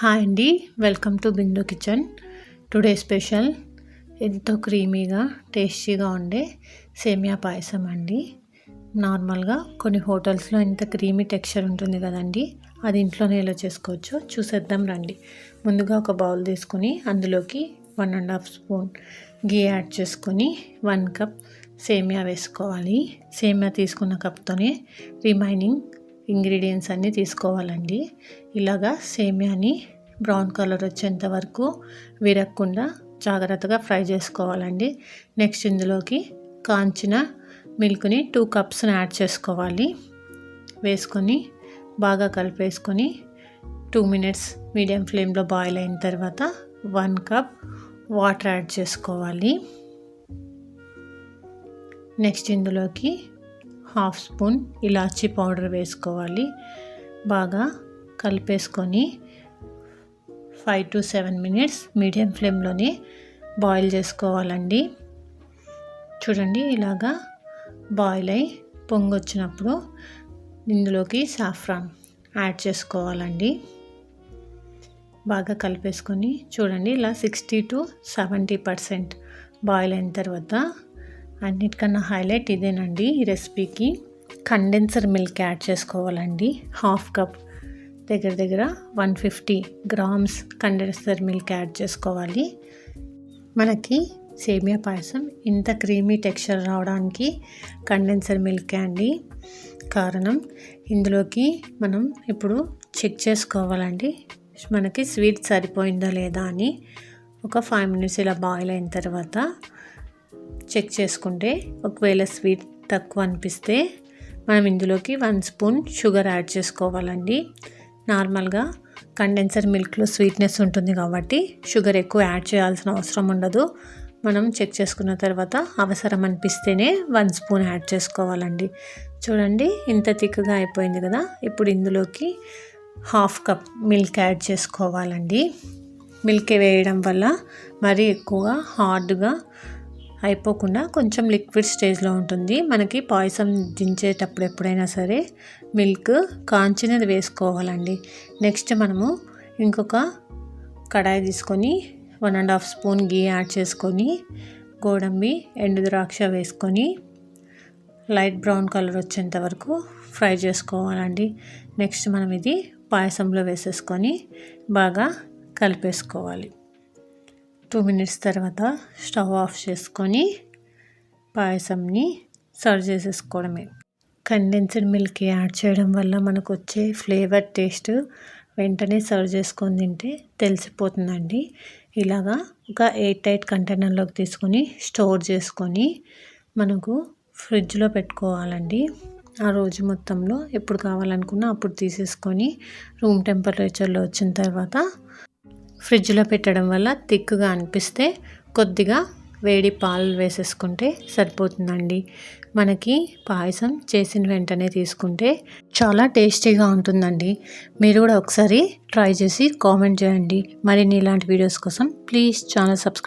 Hi అండి welcome to Bindu kitchen today special ఎంతో క్రీమీగా టేస్టీగా ఉండే సేమియా పాయసం అండి నార్మల్గా కొన్ని హోటల్స్లో ఇంత క్రీమీ టెక్స్చర్ ఉంటుంది కదండి. అది ఇంట్లోనే ఎలా చేసుకోవచ్చు చూసేద్దాం రండి. ముందుగా ఒక బౌల్ తీసుకొని అందులోకి one and half spoon ghee add చేసుకొని వన్ కప్ సేమియా వేసుకోవాలి. సేమియా తీసుకున్న కప్తోనే రిమైనింగ్ ఇంగ్రీడియంట్స్ అన్నీ తీసుకోవాలండి. ఇలాగా సేమియాని బ్రౌన్ కలర్ వచ్చేంత వరకు విరగకుండా జాగ్రత్తగా ఫ్రై చేసుకోవాలండి. నెక్స్ట్ ఇందులోకి కాంచిన మిల్క్ని టూ కప్స్ని యాడ్ చేసుకోవాలి. వేసుకొని బాగా కలిపేసుకొని టూ మినిట్స్ మీడియం ఫ్లేమ్లో బాయిల్ అయిన తర్వాత వన్ కప్ వాటర్ యాడ్ చేసుకోవాలి. నెక్స్ట్ ఇందులోకి హాఫ్ స్పూన్ ఇలాచీ పౌడర్ వేసుకోవాలి. బాగా కలిపేసుకొని five to seven minutes medium ఫ్లేమ్లోనే బాయిల్ చేసుకోవాలండి. చూడండి ఇలాగా బాయిల్ అయి పొంగు వచ్చినప్పుడు ఇందులోకి సాఫ్రాన్ యాడ్ చేసుకోవాలండి. బాగా కలిపేసుకొని చూడండి ఇలా sixty to seventy percent boil అయిన తర్వాత అన్నిటికన్నా హైలైట్ ఇదేనండి ఈ రెసిపీకి కండెన్సర్ మిల్క్ యాడ్ చేసుకోవాలండి. హాఫ్ కప్ దగ్గర దగ్గర one fifty grams condenser milk add చేసుకోవాలి. మనకి సేమియా పాయసం ఇంత క్రీమీ టెక్స్చర్ రావడానికి కండెన్సర్ మిల్క్ అండి. కారణం ఇందులోకి మనం ఇప్పుడు చెక్ చేసుకోవాలండి. మనకి స్వీట్ సరిపోయిందా లేదా అని ఒక ఫైవ్ మినిట్స్ ఇలా బాయిల్ అయిన తర్వాత చెక్ చేసుకుంటే ఒకవేళ స్వీట్ తక్కువ అనిపిస్తే మనం ఇందులోకి వన్ స్పూన్ షుగర్ యాడ్ చేసుకోవాలండి. నార్మల్గా కండెన్సర్ మిల్క్లో స్వీట్నెస్ ఉంటుంది కాబట్టి షుగర్ ఎక్కువ యాడ్ చేయాల్సిన అవసరం ఉండదు. మనం చెక్ చేసుకున్న తర్వాత అవసరం అనిపిస్తేనే వన్ స్పూన్ యాడ్ చేసుకోవాలండి. చూడండి ఇంత థిక్గా అయిపోయింది కదా. ఇప్పుడు ఇందులోకి హాఫ్ కప్ మిల్క్ యాడ్ చేసుకోవాలండి. మిల్క్ వేయడం వల్ల మరీ ఎక్కువగా హార్డ్గా అయిపోకుండా కొంచెం లిక్విడ్ స్టేజ్లో ఉంటుంది. మనకి పాయసం దించేటప్పుడు ఎప్పుడైనా సరే మిల్క్ కాంచినది వేసుకోవాలండి. నెక్స్ట్ మనము ఇంకొక కడాయి తీసుకొని one and half spoon ghee add చేసుకొని గోడంబి ఎండు ద్రాక్ష వేసుకొని లైట్ బ్రౌన్ కలర్ వచ్చేంత వరకు ఫ్రై చేసుకోవాలండి. నెక్స్ట్ మనం ఇది పాయసంలో వేసేసుకొని బాగా కలిపేసుకోవాలి. టూ మినిట్స్ తర్వాత స్టవ్ ఆఫ్ చేసుకొని పాయసంని సర్వ్ చేసేసుకోవడమే. కండెన్స్డ్ మిల్క్ యాడ్ చేయడం వల్ల మనకు వచ్చే ఫ్లేవర్ టేస్ట్ వెంటనే సర్వ్ చేసుకొని తింటే తెలిసిపోతుందండి. ఇలాగా ఒక ఎయిట్ టైట్ కంటైనర్లోకి తీసుకొని స్టోర్ చేసుకొని మనకు ఫ్రిడ్జ్లో పెట్టుకోవాలండి. ఆ రోజు మొత్తంలో ఎప్పుడు కావాలనుకున్నా అప్పుడు తీసేసుకొని రూమ్ టెంపరేచర్లో వచ్చిన తర్వాత ఫ్రిడ్జ్లో పెట్టడం వల్ల తిక్కుగా అనిపిస్తే కొద్దిగా వేడి పాలు వేసేసుకుంటే సరిపోతుందండి. మనకి పాయసం చేసిన వెంటనే తీసుకుంటే చాలా టేస్టీగా ఉంటుందండి. మీరు కూడా ఒకసారి ట్రై చేసి కామెంట్ చేయండి. మరిన్ని ఇలాంటి వీడియోస్ కోసం ప్లీజ్ ఛానల్ సబ్స్క్రైబ్